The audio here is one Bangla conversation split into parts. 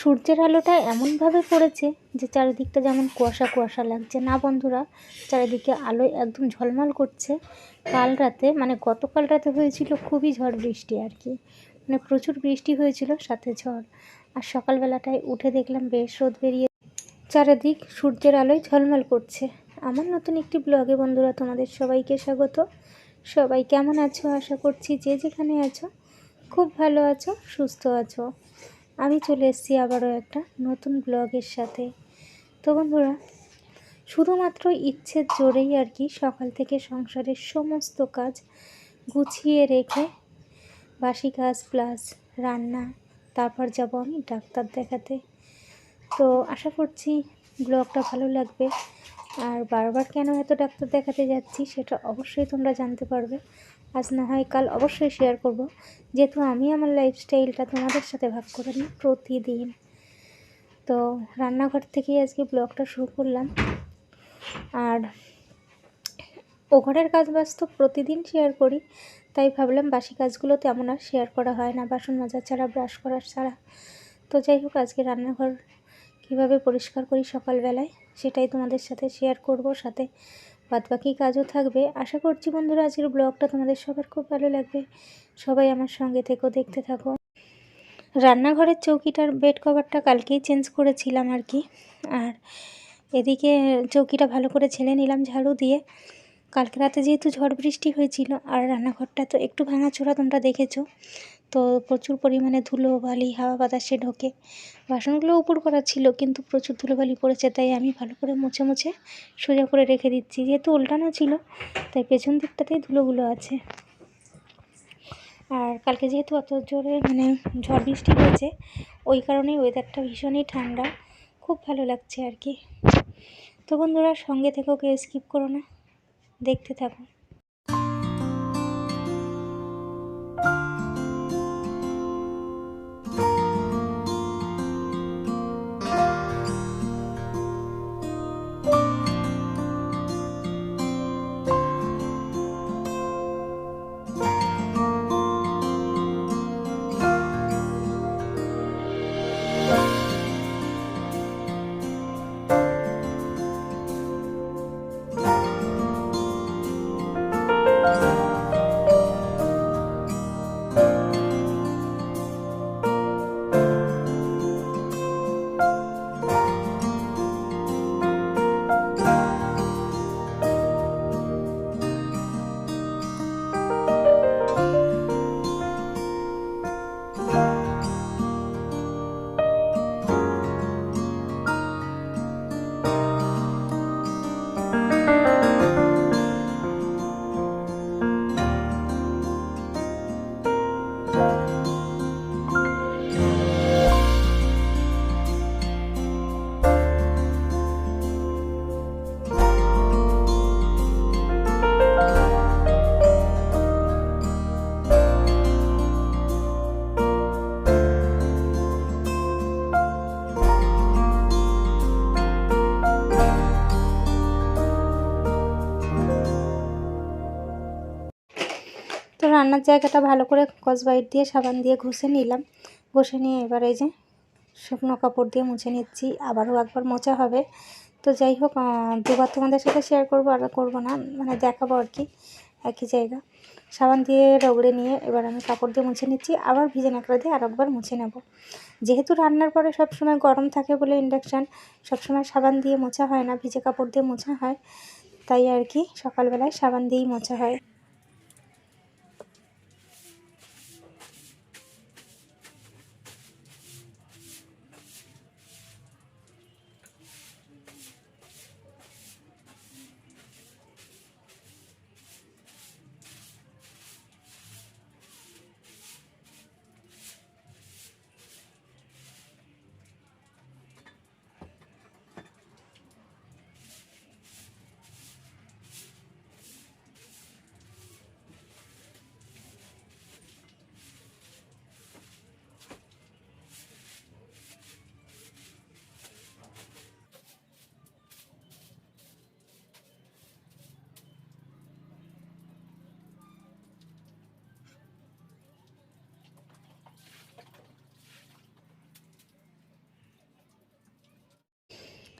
সূর্যের আলোটা এমনভাবে পড়েছে যে চারিদিকটা যেমন কুয়াশা কুয়াশা লাগছে। না বন্ধুরা, চারিদিকে আলোয় একদম ঝলমল করছে। কাল রাতে মানে গতকাল রাতে হয়েছিল খুবই ঝড় বৃষ্টি আর কি। মানে প্রচুর বৃষ্টি হয়েছিল, সাথে ঝড়। আর সকালবেলাটায় উঠে দেখলাম বেশ রোদ বেরিয়ে চারিদিক সূর্যের আলোয় ঝলমল করছে। আমার নতুন একটি ব্লগে বন্ধুরা তোমাদের সবাইকে স্বাগত। সবাই কেমন আছো? আশা করছি যে যেখানে আছো, খুব ভালো আছো, সুস্থ আছো। আমি চলে এসেছি আবারও একটা নতুন ব্লগের সাথে। তো বন্ধুরা, শুধুমাত্র ইচ্ছের জোরেই আর কি সকাল থেকে সংসারের সমস্ত কাজ গুছিয়ে রেখে বাসি কাজ প্লাস রান্না, তারপর যাব আমি ডাক্তার দেখাতে। তো আশা করছি ব্লগটা ভালো লাগবে। আর বারবার কেন এত ডাক্তার দেখাতে যাচ্ছি সেটা অবশ্যই তোমরা জানতে পারবে। আজ না হয় কাল অবশ্যই শেয়ার করব। যেহেতু আমি আমার লাইফস্টাইলটা তোমাদের সাথে ভাগ করে নিই প্রতিদিন। তো রান্নাঘর থেকেই আজকে ব্লগটা শুরু করলাম। আর ও ঘরের কাজ বাজ তো প্রতিদিন শেয়ার করি, তাই ভাবলাম বাসি কাজগুলো তেমন আর শেয়ার করা হয় না, বাসন মাজা ছাড়া ব্রাশ করার ছাড়া। তো যাই হোক, আজকে রান্নাঘর কীভাবে পরিষ্কার করি সকালবেলায়, সেটাই তোমাদের সাথে শেয়ার করব, সাথে বাদবাকি কাজও থাকবে। আশা করছি বন্ধুরা, আজকের ব্লগটা তোমাদের সবার খুব ভালো লাগবে। সবাই আমার সঙ্গে থেকেও দেখতে থাকো। রান্নাঘরের চৌকিটার বেড কভারটা কালকেই চেঞ্জ করেছিলাম আর কি। আর এদিকে চৌকিটা ভালো করে ছেলে নিলাম ঝাড়ু দিয়ে। কালকে রাতে যেহেতু ঝড় বৃষ্টি হয়েছিল, আর রান্নাঘরটা তো একটু ভাঙাচোরা তোমরা দেখেছ। তো প্রচুর পরিমাণে ধুলো বালি হাওয়া বাতাসে ঢোকে। বাসনগুলো উপর করা ছিল, কিন্তু প্রচুর ধুলোবালি পড়েছে, তাই আমি ভালো করে মুছে মুছে সোজা করে রেখে দিচ্ছি। যেহেতু উল্টানো ছিল, তাই পেছন দিকটাতেই ধুলোগুলো আছে। আর কালকে যেহেতু অত জোরে মানে ঝড় বৃষ্টি হয়েছে, ওই কারণেই ওয়েদারটা ভীষণই ঠান্ডা। খুব ভালো লাগছে আর কি। তো বন্ধুরা, সঙ্গে থেকেও কেউ স্কিপ করো না। দেখতে থাকো। রান্নার জায়গাটা ভালো করে কসবাইট দিয়ে, সাবান দিয়ে ঘষে নিলাম। ঘষে নিয়ে এবার এই যে শুকনো কাপড় দিয়ে মুছে নিচ্ছি। আবারও একবার মোছা হবে। তো যাই হোক দুবার তোমাদের সাথে শেয়ার করব, আর করব না মানে দেখাবো আর কি, একই জায়গা। সাবান দিয়ে রগড়ে নিয়ে এবার আমি কাপড় দিয়ে মুছে নিচ্ছি। আবার ভিজে নাকড়া দিয়ে আর একবার মুছে নেব। যেহেতু রান্নার পরে সব সময় গরম থাকে বলে ইন্ডাকশান সবসময় সাবান দিয়ে মোছা হয় না, ভিজে কাপড় দিয়ে মোছা হয়। তাই আর কি, সকালবেলায় সাবান দিয়েই মোছা হয়।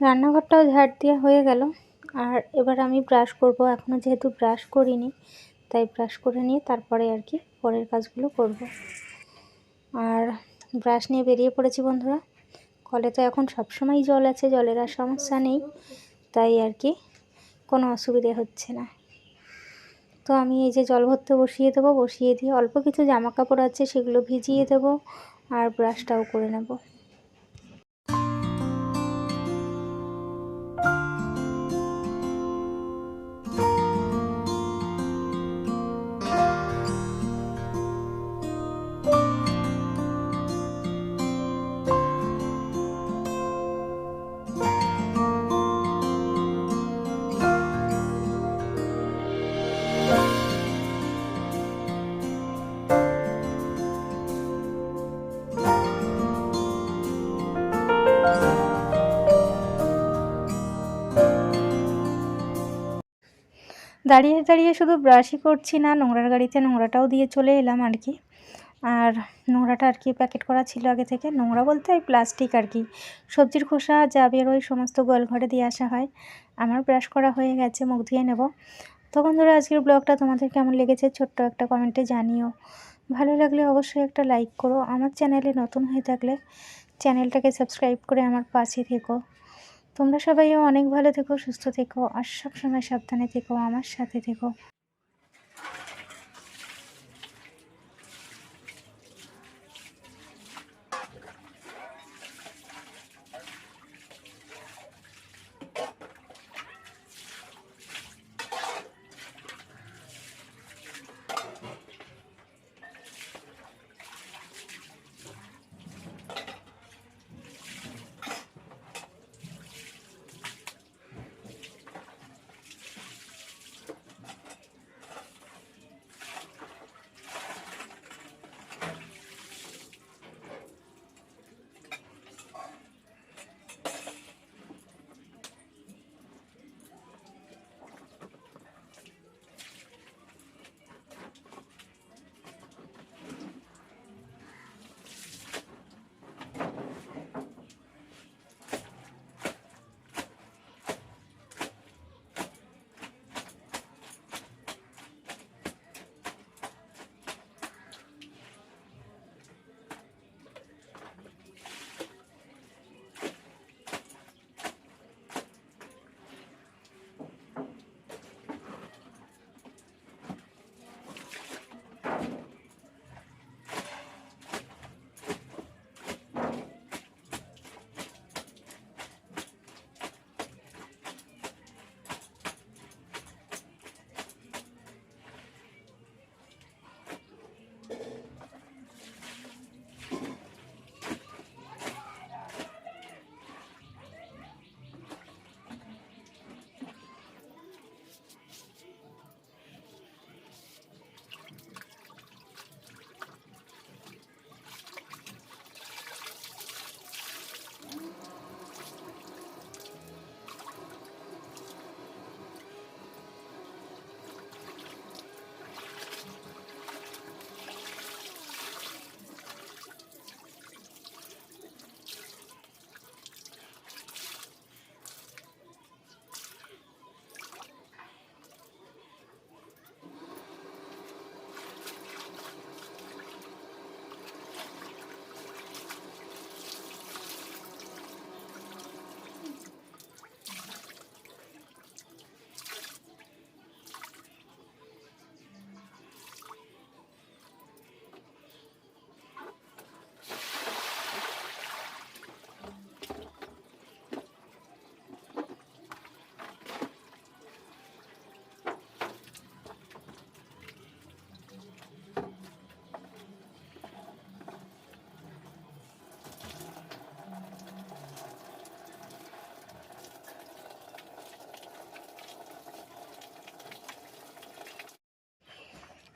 রান্নাঘরটাও ঝাড় দেওয়া হয়ে গেল। আর এবার আমি ব্রাশ করব। এখনও যেহেতু ব্রাশ করিনি, তাই ব্রাশ করে নিয়ে তারপরে আর কি পরের কাজগুলো করব। আর ব্রাশ নিয়ে বেরিয়ে পড়েছি বন্ধুরা। কলে তো এখন সবসময় জল আছে, জলের আর সমস্যা নেই, তাই আর কি কোনো অসুবিধে হচ্ছে না। তো আমি এই যে জল ভরতে বসিয়ে দেবো, বসিয়ে দিয়ে অল্প কিছু জামা কাপড় আছে সেগুলো ভিজিয়ে দেবো, আর ব্রাশটাও করে নেব। দাঁড়িয়ে দাঁড়িয়ে শুধু ব্রাশই করছি না, নোংরার গাড়িতে নোংরাটাও দিয়ে চলে এলাম আর কি। আর নোংরাটা আর কি প্যাকেট করা ছিল আগে থেকে। নোংরা বলতে ওই প্লাস্টিক আর কি। সবজির খোসা যা বের ওই সমস্ত গোয়ালঘরে দিয়ে আসা হয়। আমার ব্রাশ করা হয়ে গেছে, মুখ ধুয়ে নেব। তো বন্ধুরা, আজকের ব্লগটা তোমাদের কেমন লেগেছে ছোট্ট একটা কমেন্টে জানিও। ভালো লাগলে অবশ্যই একটা লাইক করো। আমার চ্যানেলে নতুন হয়ে থাকলে চ্যানেলটাকে সাবস্ক্রাইব করে আমার পাশে থেকো। তোমরা সবাইও অনেক ভালো থেকো সুস্থ থেকো আর সবসময় সাবধানে থেকো আমার সাথে থেকো।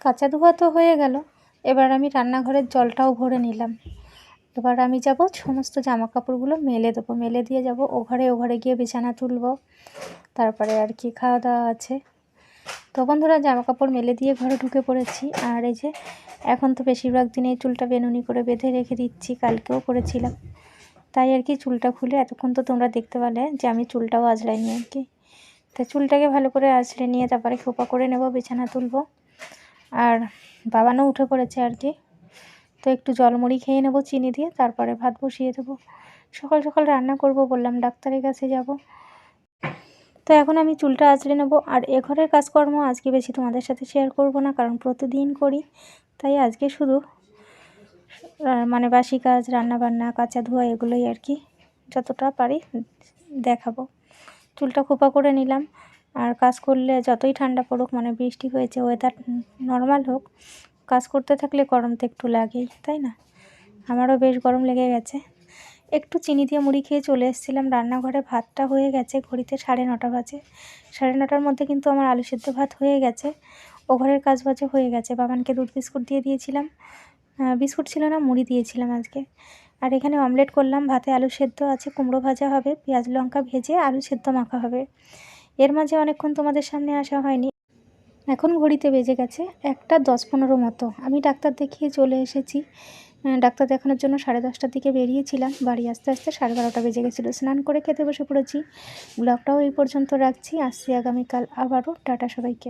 কাঁচা ধোয়া তো হয়ে গেল। এবার আমি রান্নাঘরের জলটাও ভরে নিলাম। এবার আমি যাব সমস্ত জামা কাপড়গুলো মেলে দেবো। মেলে দিয়ে যাব ও ঘরে গিয়ে বিছানা তুলব। তারপরে আর কি খাওয়া দাওয়া আছে। তো বন্ধুরা জামা কাপড় মেলে দিয়ে ঘরে ঢুকে পড়েছি। আর এই যে, এখন তো বেশিরভাগ দিনে চুলটা বেনুনি করে বেঁধে রেখে দিচ্ছি। কালকেও করেছিলাম। তাই আর কি চুলটা খুলে এতক্ষণ তো তোমরা দেখতে পেলে যে আমি চুলটাও আঁচড়াইনি আর কি। তো চুলটাকে ভালো করে আঁচড়ে নিয়ে তারপরে খোপা করে নেব, বিছানা তুলবো। আর বাবানও উঠে পড়েছে আর কি। তো একটু জলমুড়ি খেয়ে নেব, চিনি দিয়ে তারপরে ভাত বসিয়ে দেবো। সকাল সকাল রান্না করব বললাম, ডাক্তারের কাছে যাব। তো এখন আমি চুলটা আঁচড়ে নেব। আর এ ঘরের কাজকর্ম আজকে বেশি তোমাদের সাথে শেয়ার করব না, কারণ প্রতিদিন করি। তাই আজকে শুধু মানে বাসি কাজ রান্না বান্না কাঁচা ধোয়া এগুলোই আর কি। যতটা পারি দেখাবো। চুলটা খোপা করে নিলাম। আর কাজ করলে যতই ঠান্ডা পড়ুক মানে বৃষ্টি হয়েছে ওয়েদার নর্মাল হোক, কাজ করতে থাকলে গরম তো একটু লাগেই, তাই না? আমারও বেশ গরম লেগে গেছে। একটু চিনি দিয়ে মুড়ি খেয়ে চলে এসেছিলাম। রান্নাঘরে ভাতটা হয়ে গেছে, ঘড়িতে সাড়ে নটা বাজে। সাড়ে নটার মধ্যে কিন্তু আমার আলু সেদ্ধ ভাত হয়ে গেছে। ও ঘরের কাজ বাজে হয়ে গেছে। বাবানকে দুধ বিস্কুট দিয়ে দিয়েছিলাম। বিস্কুট ছিল না, মুড়ি দিয়েছিলাম আজকে। আর এখানে অমলেট করলাম। ভাতে আলু সেদ্ধ আছে, কুমড়ো ভাজা হবে, পেঁয়াজ লঙ্কা ভেজে আলু সেদ্ধ মাখা হবে। এর মাঝে অনেকক্ষণ তোমাদের সামনে আসা হয়নি। এখন ঘড়িতে বেজে গেছে একটা দশ পনেরো মতো। আমি ডাক্তার দেখিয়ে চলে এসেছি। ডাক্তার দেখানোর জন্য সাড়ে দশটার দিকে বেরিয়েছিলাম। বাড়ি আসতে আসতে সাড়ে বারোটা বেজে গেছিল। স্নান করে খেতে বসে পড়েছি। ব্লগটাও এই পর্যন্ত রাখছি। আসছি আগামীকাল আবারও। টাটা সবাইকে।